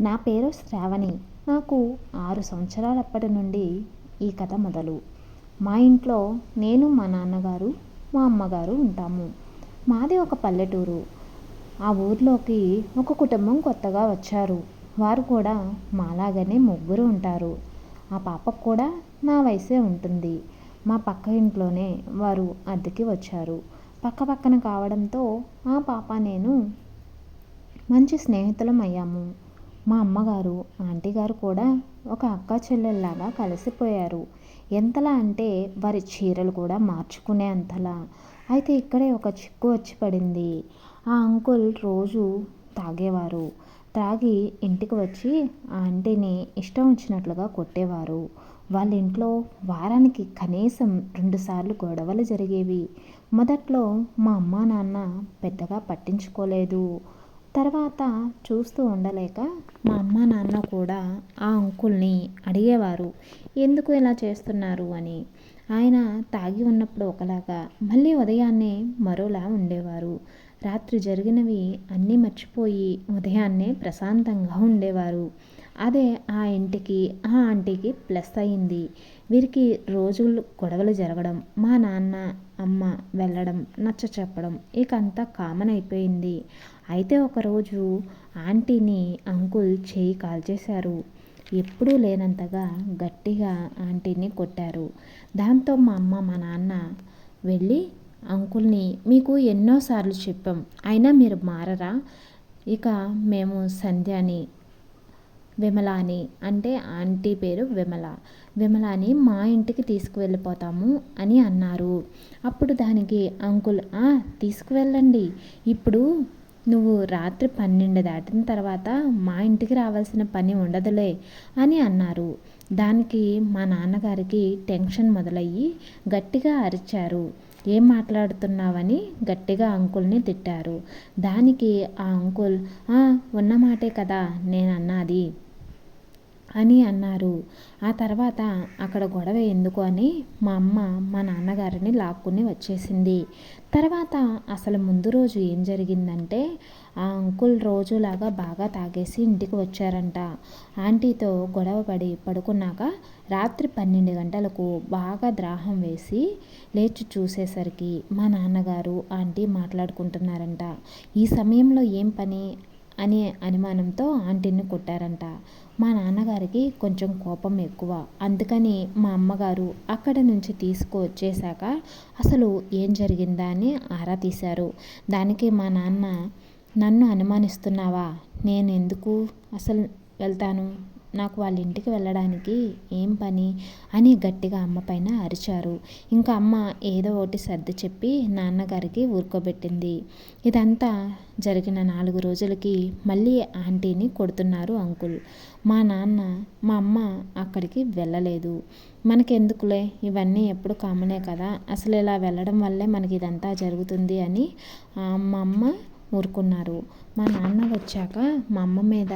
నా పేరు శ్రావణి. నాకు ఆరు సంవత్సరాలప్పటి నుండి ఈ కథ మొదలు. మా ఇంట్లో నేను మా నాన్నగారు మా అమ్మగారు ఉంటాము. మాది ఒక పల్లెటూరు. ఆ ఊర్లోకి ఒక కుటుంబం కొత్తగా వచ్చారు. వారు కూడా మాలాగానే ముగ్గురు ఉంటారు. ఆ పాపకు కూడా నా వయసే ఉంటుంది. మా పక్క ఇంట్లోనే వారు అద్దెకి వచ్చారు. పక్క పక్కన కావడంతో ఆ పాప నేను మంచి స్నేహితులం అయ్యాము. మా అమ్మగారు ఆంటీ గారు కూడా ఒక అక్క చెల్లెల్లాగా కలిసిపోయారు. ఎంతలా అంటే వారి చీరలు కూడా మార్చుకునే అంతలా. అయితే ఇక్కడే ఒక చిక్కు వచ్చి పడింది. ఆ అంకుల్ రోజు తాగేవారు. తాగి ఇంటికి వచ్చి ఆ ఆంటీని ఇష్టం వచ్చినట్లుగా కొట్టేవారు. వాళ్ళ ఇంట్లో వారానికి కనీసం రెండుసార్లు గొడవలు జరిగేవి. మొదట్లో మా అమ్మ నాన్న పెద్దగా పట్టించుకోలేదు. తర్వాత చూస్తూ ఉండలేక మా అమ్మ నాన్న కూడా ఆ అంకుల్ని అడిగేవారు ఎందుకు ఇలా చేస్తున్నారు? అని. ఆయన తాగి ఉన్నప్పుడు ఒకలాగా మళ్ళీ ఉదయాన్నే మరోలా ఉండేవారు. రాత్రి జరిగినవి అన్నీ మర్చిపోయి ఉదయాన్నే ప్రశాంతంగా ఉండేవారు. అదే ఆ ఇంటికి ఆ ఆంటీకి ప్లస్ అయింది. వీరికి రోజులు గొడవలు జరగడం మా నాన్న అమ్మ వెళ్ళడం నచ్చ చెప్పడం ఇక అంతా కామన్ అయిపోయింది. అయితే ఒకరోజు ఆంటీని అంకుల్ చేయి కాల్చేశారు ఎప్పుడూ లేనంతగా గట్టిగా ఆంటీని కొట్టారు. దాంతో మా అమ్మ మా నాన్న వెళ్ళి అంకుల్ని మీకు ఎన్నోసార్లు చెప్పాం అయినా మీరు మారరా? ఇక మేము సంధ్యాని విమలాని అంటే ఆంటీ పేరు విమల. విమలాని మా ఇంటికి తీసుకువెళ్ళిపోతాము అని అన్నారు. అప్పుడు దానికి అంకుల్ తీసుకువెళ్ళండి. ఇప్పుడు నువ్వు రాత్రి పన్నెండు దాటిన తర్వాత మా ఇంటికి రావాల్సిన పని ఉండదులే అని అన్నారు. దానికి మా నాన్నగారికి టెన్షన్ మొదలయ్యి గట్టిగా అరిచారు. ఏం మాట్లాడుతున్నావని గట్టిగా అంకుల్ని తిట్టారు. దానికి ఆ అంకుల్ ఉన్న మాటే కదా నేను అన్నది అని అన్నారు. ఆ తర్వాత అక్కడ గొడవ ఎందుకు అని మా అమ్మ మా నాన్నగారిని లాక్కుని వచ్చేసింది. తర్వాత అసలు ముందు రోజు ఏం జరిగిందంటే ఆ అంకుల్ రోజులాగా బాగా తాగేసి ఇంటికి వచ్చారంట. ఆంటీతో గొడవ పడి పడుకున్నాక రాత్రి పన్నెండు గంటలకు బాగా ద్రాహం వేసి లేచి చూసేసరికి మా నాన్నగారు ఆంటీ మాట్లాడుకుంటున్నారంట. ఈ సమయంలో ఏం పని? అనే అనుమానంతో ఆంటీని కొట్టారంట. మా నాన్నగారికి కొంచెం కోపం ఎక్కువ. అందుకని మా అమ్మగారు అక్కడి నుంచి తీసుకువచ్చేశాక అసలు ఏం జరిగిందా అని ఆరా తీశారు. దానికి మా నాన్న నన్ను అనుమానిస్తున్నావా? నేను ఎందుకు అసలు వెళ్తాను. నాకు వాళ్ళ ఇంటికి వెళ్ళడానికి ఏం పని? అని గట్టిగా అమ్మ పైన అరిచారు. ఇంకా అమ్మ ఏదో ఒకటి సర్ది చెప్పి నాన్నగారికి ఊరుకోబెట్టింది. ఇదంతా జరిగిన నాలుగు రోజులకి మళ్ళీ ఆంటీని కొడుతున్నారు అంకుల్. మా నాన్న మా అమ్మ అక్కడికి వెళ్ళలేదు. మనకెందుకులే? ఇవన్నీ ఎప్పుడు కామనే కదా? అసలు ఇలా వెళ్ళడం వల్లే మనకి ఇదంతా జరుగుతుంది అని మా అమ్మ ఊరుకున్నారు. మా నాన్న వచ్చాక మా అమ్మ మీద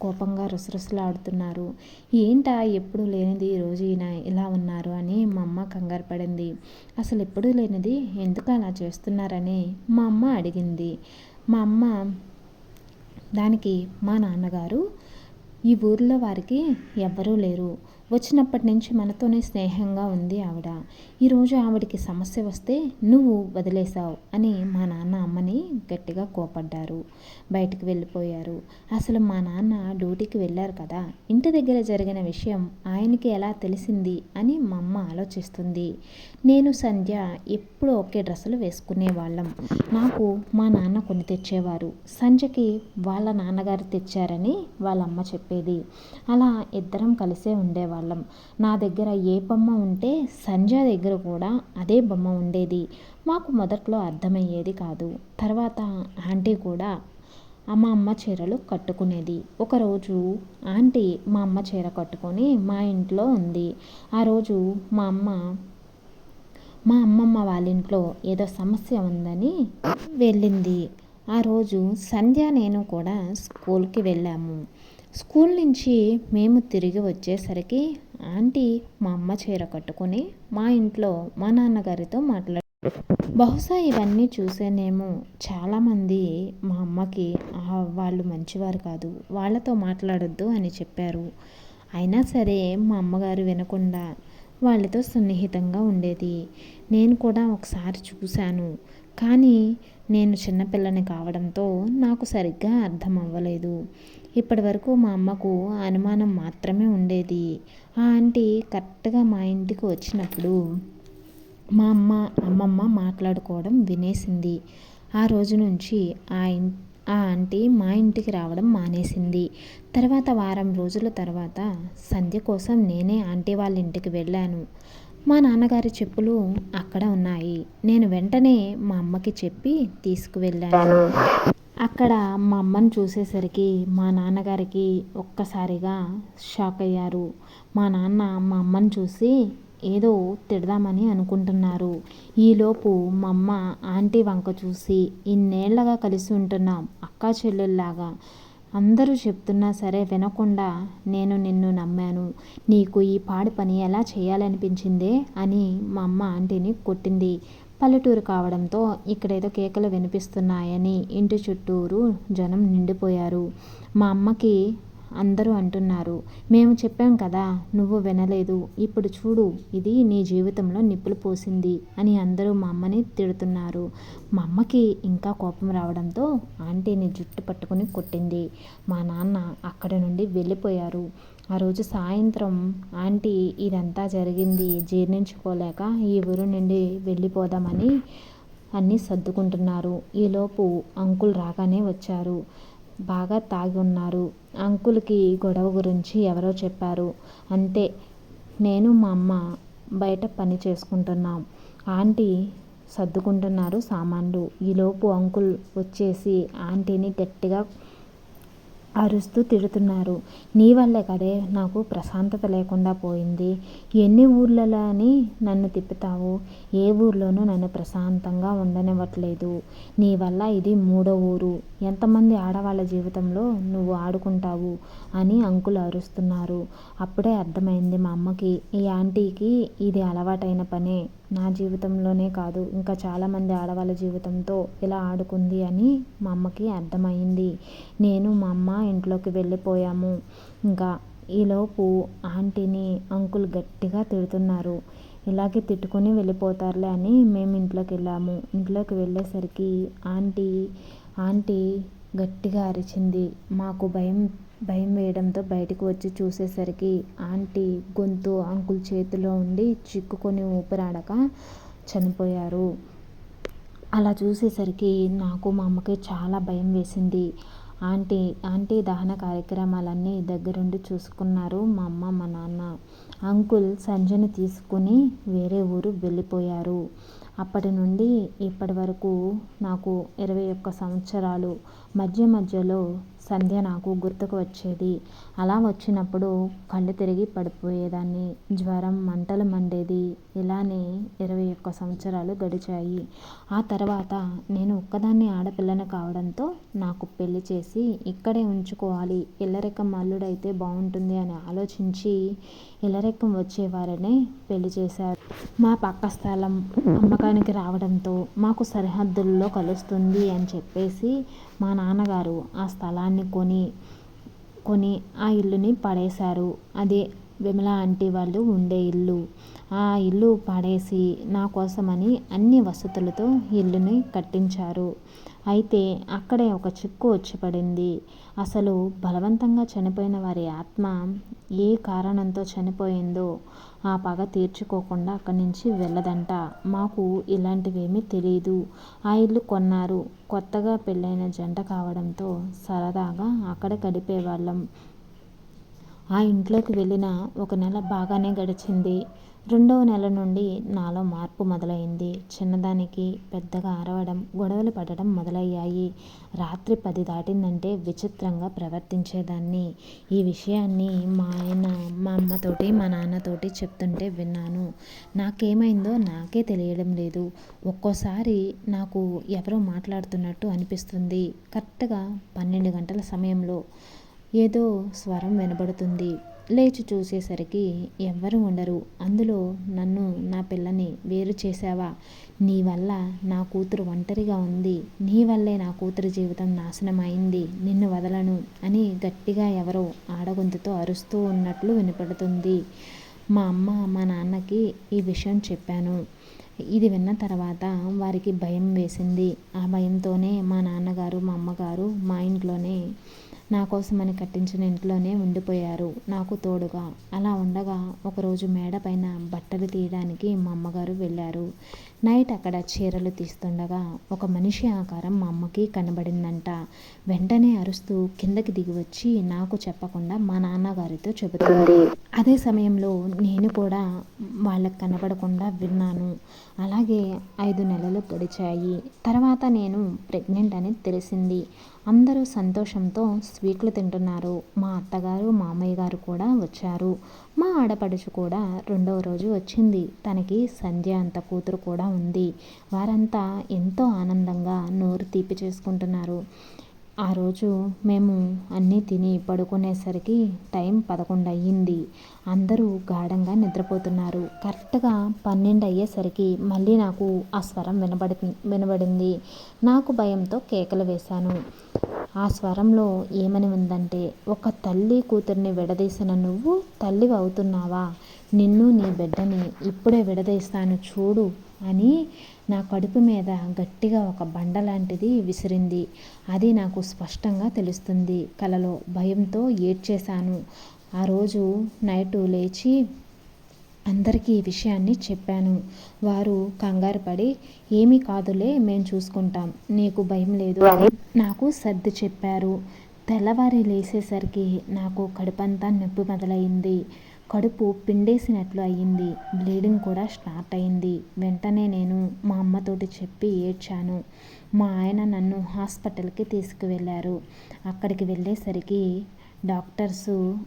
కోపంగా రుసరుసలాడుతున్నారు. ఏంటా ఎప్పుడు లేనిది ఈరోజు ఈయన ఇలా ఉన్నారు? అని మా అమ్మ కంగారు పడింది. అసలు ఎప్పుడూ లేనిది? ఎందుకు అలా చేస్తున్నారని? మా అమ్మ అడిగింది. మా అమ్మ దానికి మా నాన్నగారు ఈ ఊర్లో వారికి ఎవ్వరూ లేరు. వచ్చినప్పటి నుంచి మనతోనే స్నేహంగా ఉంది ఆవిడ. ఈరోజు ఆవిడకి సమస్య వస్తే నువ్వు వదిలేశావు అని మా నాన్న అమ్మని గట్టిగా కోపడ్డారు. బయటికి వెళ్ళిపోయారు. అసలు మా నాన్న డ్యూటీకి వెళ్ళారు కదా. ఇంటి దగ్గర జరిగిన విషయం ఆయనకి ఎలా తెలిసింది అని మా అమ్మ ఆలోచిస్తుంది. నేను సంధ్య ఎప్పుడు ఒకే డ్రెస్సులు వేసుకునే వాళ్ళం. నాకు మా నాన్న కొని తెచ్చేవారు. సంధ్యకి వాళ్ళ నాన్నగారు తెచ్చారని వాళ్ళ అమ్మ చెప్పేది. అలా ఇద్దరం కలిసే ఉండేవాళ్ళం. వాళ్ళం. నా దగ్గర ఏ బొమ్మ ఉంటే సంజ దగ్గర కూడా అదే బొమ్మ ఉండేది. మాకు మొదట్లో అర్థమయ్యేది కాదు. తర్వాత ఆంటీ కూడా మా అమ్మ చీరలు కట్టుకునేది. ఒకరోజు ఆంటీ మా అమ్మ చీర కట్టుకొని మా ఇంట్లో ఉంది. ఆ రోజు మా అమ్మ మా అమ్మమ్మ వాళ్ళ ఇంట్లో ఏదో సమస్య ఉందని వెళ్ళింది. ఆ రోజు సంధ్య నేను కూడా స్కూల్కి వెళ్ళాము. స్కూల్ నుంచి మేము తిరిగి వచ్చేసరికి ఆంటీ మా అమ్మ చీర కట్టుకొని మా ఇంట్లో మా నాన్నగారితో మాట్లాడు బహుశా ఇవన్నీ చూసేనేమో చాలామంది మా అమ్మకి వాళ్ళు మంచివారు కాదు వాళ్ళతో మాట్లాడొద్దు అని చెప్పారు. అయినా సరే మా అమ్మగారు వినకుండా వాళ్ళతో సన్నిహితంగా ఉండేది. నేను కూడా ఒకసారి చూశాను. కానీ నేను చిన్నపిల్లని కావడంతో నాకు సరిగ్గా అర్థం అవ్వలేదు ఇప్పటి వరకు మా అమ్మకు అనుమానం మాత్రమే ఉండేది. ఆ ఆంటీ కరెక్ట్గా మా ఇంటికి వచ్చినప్పుడు మా అమ్మ అమ్మమ్మ మాట్లాడుకోవడం వినేసింది. ఆ రోజు నుంచి ఆ ఇన్ ఆ ఆంటీ మా ఇంటికి రావడం మానేసింది. తర్వాత వారం రోజుల తర్వాత సంధ్య కోసం నేనే ఆంటీ వాళ్ళ ఇంటికి వెళ్ళాను. మా నాన్నగారి చెప్పులు అక్కడ ఉన్నాయి. నేను వెంటనే మా అమ్మకి చెప్పి తీసుకువెళ్ళాను. అక్కడ మా అమ్మని చూసేసరికి మా నాన్నగారికి ఒక్కసారిగా షాక్ అయ్యారు. మా నాన్న మా అమ్మని చూసి ఏదో తిడదామని అనుకుంటున్నారు. ఈలోపు మా అమ్మ ఆంటీ వంక చూసి ఇన్నేళ్ళగా కలిసి ఉంటున్నాం అక్కా చెల్లెల్లాగా. అందరూ చెప్తున్నా సరే వినకుండా నేను నిన్ను నమ్మాను. నీకు ఈ పాడి పని ఎలా చేయాలనిపించిందే అని మా అమ్మ ఆంటీని కొట్టింది. పల్లెటూరు కావడంతో ఇక్కడేదో కేకలు వినిపిస్తున్నాయని ఇంటి చుట్టూరు జనం నిండిపోయారు. మా అమ్మకి అందరూ అంటున్నారు మేము చెప్పాం కదా నువ్వు వినలేదు. ఇప్పుడు చూడు ఇది నీ జీవితంలో నిప్పులు పోసింది అని అందరూ మా అమ్మని తిడుతున్నారు. మా అమ్మకి ఇంకా కోపం రావడంతో ఆంటీని జుట్టు పట్టుకుని కొట్టింది. మా నాన్న అక్కడి నుండి వెళ్ళిపోయారు. ఆ రోజు సాయంత్రం ఆంటీ ఇదంతా జరిగింది జీర్ణించుకోలేక ఈ ఊరు నుండి వెళ్ళిపోదామని అన్నీ సర్దుకుంటున్నారు. ఈలోపు అంకుల్ రాగానే వచ్చారు. బాగా తాగి ఉన్నారు. అంకుల్కి గొడవ గురించి ఎవరో చెప్పారు. అంతే నేను మా అమ్మ బయట పని చేసుకుంటున్నాం. ఆంటీ సర్దుకుంటున్నారు సామాన్లు. ఈలోపు అంకుల్ వచ్చేసి ఆంటీని గట్టిగా అరుస్తూ తిడుతున్నారు. నీ వల్లే కదే నాకు ప్రశాంతత లేకుండా పోయింది. ఎన్ని ఊర్లలో అని నన్ను తిప్పుతావు? ఏ ఊర్లోనూ నన్ను ప్రశాంతంగా ఉండనివ్వట్లేదు. నీ వల్ల ఇది మూడో ఊరు. ఎంతమంది ఆడవాళ్ళ జీవితంలో నువ్వు ఆడుకుంటావు? అని అంకులు అరుస్తున్నారు. అప్పుడే అర్థమైంది మా అమ్మకి. ఈ ఆంటీకి ఇది అలవాటైన పనే. నా జీవితంలోనే కాదు ఇంకా చాలామంది ఆడవాళ్ళ జీవితంతో ఇలా ఆడుకుంది అని మా అమ్మకి అర్థమైంది నేను మా అమ్మ ఇంట్లోకి వెళ్ళిపోయాము. ఇంకా ఈలోపు ఆంటీని అంకుల్ గట్టిగా తిడుతున్నారు. ఇలాగే తిట్టుకొని వెళ్ళిపోతారులే అని మేము ఇంట్లోకి వెళ్ళాము. ఇంట్లోకి వెళ్ళేసరికి ఆంటీ ఆంటీ గట్టిగా అరిచింది. మాకు భయం భయం వేయడంతో బయటకు వచ్చి చూసేసరికి ఆంటీ గొంతు అంకుల్ చేతిలో ఉండి చిక్కుకొని ఊపిరాడక చనిపోయారు. అలా చూసేసరికి నాకు మా అమ్మకి చాలా భయం వేసింది. ఆంటీ ఆంటీ దహన కార్యక్రమాలన్నీ దగ్గరుండి చూసుకున్నారు మా అమ్మ మా నాన్న. అంకుల్ సంజయ్ని తీసుకుని వేరే ఊరు వెళ్ళిపోయారు. అప్పటి నుండి ఇప్పటి వరకు నాకు ఇరవై ఒక్క సంవత్సరాలు. మధ్య మధ్యలో సంధ్య నాకు గుర్తుకు వచ్చేది. అలా వచ్చినప్పుడు కళ్ళు తిరిగి పడిపోయేదాన్ని. జ్వరం మంటలు మండేది. ఇలానే ఇరవై ఒక్క సంవత్సరాలు గడిచాయి. ఆ తర్వాత నేను ఒక్కదాన్ని ఆడపిల్లని కావడంతో నాకు పెళ్ళి చేసి ఇక్కడే ఉంచుకోవాలి. ఇల్లరికం అల్లుడైతే బాగుంటుంది అని ఆలోచించి ఇల్లరికం వచ్చేవారనే పెళ్ళి చేశారు. మా పక్క స్థలం అమ్మకానికి రావడంతో మాకు సరిహద్దుల్లో కలుస్తుంది అని చెప్పేసి మా నాన్నగారు ఆ స్థలాన్ని కొని కొని ఆ ఇల్లుని పడేశారు. అదే విమల ఆంటీ వాళ్ళు ఉండే ఇల్లు. ఆ ఇల్లు పడేసి నా కోసమని అన్ని వసతులతో ఇల్లుని కట్టించారు. అయితే అక్కడే ఒక చిక్కు వచ్చి పడింది అసలు బలవంతంగా చనిపోయిన వారి ఆత్మ ఏ కారణంతో చనిపోయిందో ఆ పగ తీర్చుకోకుండా అక్కడి నుంచి వెళ్ళదంట. మాకు ఇలాంటివేమీ తెలియదు ఆ ఇల్లు కొన్నారు. కొత్తగా పెళ్ళైన జంట కావడంతో సరదాగా అక్కడ గడిపేవాళ్ళం. ఆ ఇంట్లోకి వెళ్ళిన ఒక నెల బాగానే గడిచింది. రెండవ నెల నుండి నాలో మార్పు మొదలైంది. చిన్నదానికి పెద్దగా అరవడం గొడవలు పడడం మొదలయ్యాయి. రాత్రి పది దాటిందంటే విచిత్రంగా ప్రవర్తించేదాన్ని. ఈ విషయాన్ని మా ఆయన మా అమ్మతోటి మా నాన్నతోటి చెప్తుంటే విన్నాను. నాకేమైందో నాకే తెలియడం లేదు. ఒక్కోసారి నాకు ఎవరో మాట్లాడుతున్నట్టు అనిపిస్తుంది. కరెక్ట్గా పన్నెండు గంటల సమయంలో ఏదో స్వరం వినబడుతుంది. లేచి చూసేసరికి ఎవ్వరూ ఉండరు. అందులో నన్ను నా పిల్లని వేరు చేశావా? నీ వల్ల నా కూతురు ఒంటరిగా ఉంది. నీ వల్లే నా కూతురు జీవితం నాశనం అయింది. నిన్ను వదలను అని గట్టిగా ఎవరో ఆడగొంతుతో అరుస్తూ ఉన్నట్లు వినపడుతుంది. మా అమ్మ మా నాన్నకి ఈ విషయం చెప్పాను. ఇది విన్న తర్వాత వారికి భయం వేసింది. ఆ భయంతోనే మా నాన్నగారు మా అమ్మగారు మా ఇంట్లోనే నా కోసమని కట్టించిన ఇంట్లోనే ఉండిపోయారు. నాకు తోడుగా. అలా ఉండగా ఒకరోజు మేడ పైన బట్టలు తీయడానికి మా అమ్మగారు వెళ్ళారు. నైట్ అక్కడ చీరలు తీస్తుండగా ఒక మనిషి ఆకారం మా అమ్మకి కనబడిందంట. వెంటనే అరుస్తూ కిందకి దిగి వచ్చి నాకు చెప్పకుండా మా నాన్నగారితో చెబుతుంది. అదే సమయంలో నేను కూడా వాళ్ళకి కనబడకుండా విన్నాను. అలాగే ఐదు నెలలు గడిచాయి తర్వాత నేను ప్రెగ్నెంట్ అని తెలిసింది. అందరూ సంతోషంతో స్వీట్లు తింటున్నారు. మా అత్తగారు మామయ్య గారు కూడా వచ్చారు. మా ఆడపడుచు కూడా రెండవ రోజు వచ్చింది. తనకి సంధ్య అంత కూతురు కూడా ఉంది. వారంతా ఎంతో ఆనందంగా నోరు తీపి చేసుకుంటున్నారు. ఆ రోజు మేము అన్నీ తిని పడుకునేసరికి టైం పదకొండు అయ్యింది. అందరూ గాఢంగా నిద్రపోతున్నారు. కరెక్ట్గా పన్నెండు అయ్యేసరికి మళ్ళీ నాకు ఆ స్వరం వినబడి వినబడింది. నాకు భయంతో కేకలు వేశాను. ఆ స్వరంలో ఏమని ఉందంటే ఒక తల్లి కూతుర్ని విడదీసిన నువ్వు తల్లివి అవుతున్నావా? నిన్ను నీ బిడ్డని ఇప్పుడే విడదీస్తాను చూడు. అని నా కడుపు మీద గట్టిగా ఒక బండ లాంటిది విసిరింది. అది నాకు స్పష్టంగా తెలుస్తుంది. కలలో భయంతో ఏడ్చేశాను. ఆ రోజు నైటు లేచి అందరికీ ఈ విషయాన్ని చెప్పాను. వారు కంగారు పడి ఏమీ కాదులే మేము చూసుకుంటాం. నీకు భయం లేదు అని నాకు సర్ది చెప్పారు. తెల్లవారి లేసేసరికి నాకు కడుపంతా నొప్పి మొదలైంది. కడుపు పిండేసినట్లు అయ్యింది బ్లీడింగ్ కూడా స్టార్ట్ అయింది. వెంటనే నేను మా అమ్మతోటి చెప్పి ఏడ్చాను. మా ఆయన నన్ను హాస్పిటల్కి తీసుకువెళ్ళారు. అక్కడికి వెళ్ళేసరికి డాక్టర్సు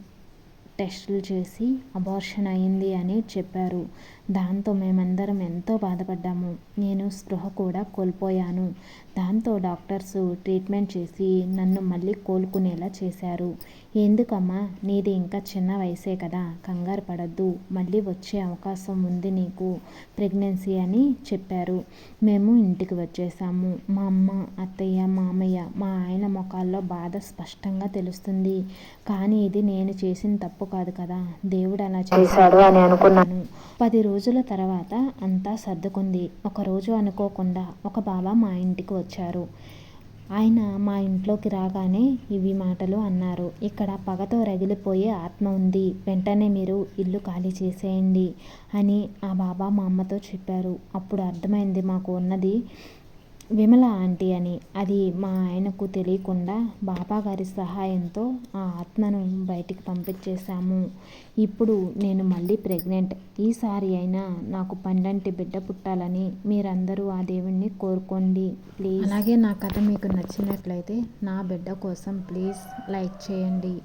టెస్టులు చేసి అబార్షన్ అయింది అని చెప్పారు. దాంతో మేమందరం ఎంతో బాధపడ్డాము. నేను స్పృహ కూడా కోల్పోయాను. దాంతో డాక్టర్స్ ట్రీట్మెంట్ చేసి నన్ను మళ్ళీ కోలుకునేలా చేశారు. ఎందుకమ్మా నీది ఇంకా చిన్న వయసే కదా కంగారు పడద్దు మళ్ళీ వచ్చే అవకాశం ఉంది నీకు ప్రెగ్నెన్సీ అని చెప్పారు. మేము ఇంటికి వచ్చేసాము. మా అమ్మ అత్తయ్య మామయ్య మా ఆయన ముఖాల్లో బాధ స్పష్టంగా తెలుస్తుంది. కానీ ఇది నేను చేసిన తప్పు తప్పు కాదు కదా. దేవుడు అలా చేశాడు అని అనుకున్నాను పది రోజుల తర్వాత అంతా సర్దుకుంది. ఒకరోజు అనుకోకుండా ఒక బాబా మా ఇంటికి వచ్చారు. ఆయన మా ఇంట్లోకి రాగానే ఇవి మాటలు అన్నారు. ఇక్కడ పగతో రగిలిపోయే ఆత్మ ఉంది. వెంటనే మీరు ఇల్లు ఖాళీ చేసేయండి అని ఆ బాబా మా అమ్మతో చెప్పారు. అప్పుడు అర్థమైంది మాకు ఉన్నది. విమల ఆంటీ అని. అది మా ఆయనకు తెలియకుండా బాబా గారి సహాయంతో ఆ ఆత్మను బయటికి పంపించేశాము. ఇప్పుడు నేను మళ్ళీ ప్రెగ్నెంట్. ఈసారి అయినా నాకు పండంటి బిడ్డ పుట్టాలని మీరందరూ ఆ దేవుణ్ణి కోరుకోండి. ప్లీజ్. అలాగే నా కథ మీకు నచ్చినట్లయితే నా బిడ్డ కోసం ప్లీజ్ లైక్ చేయండి.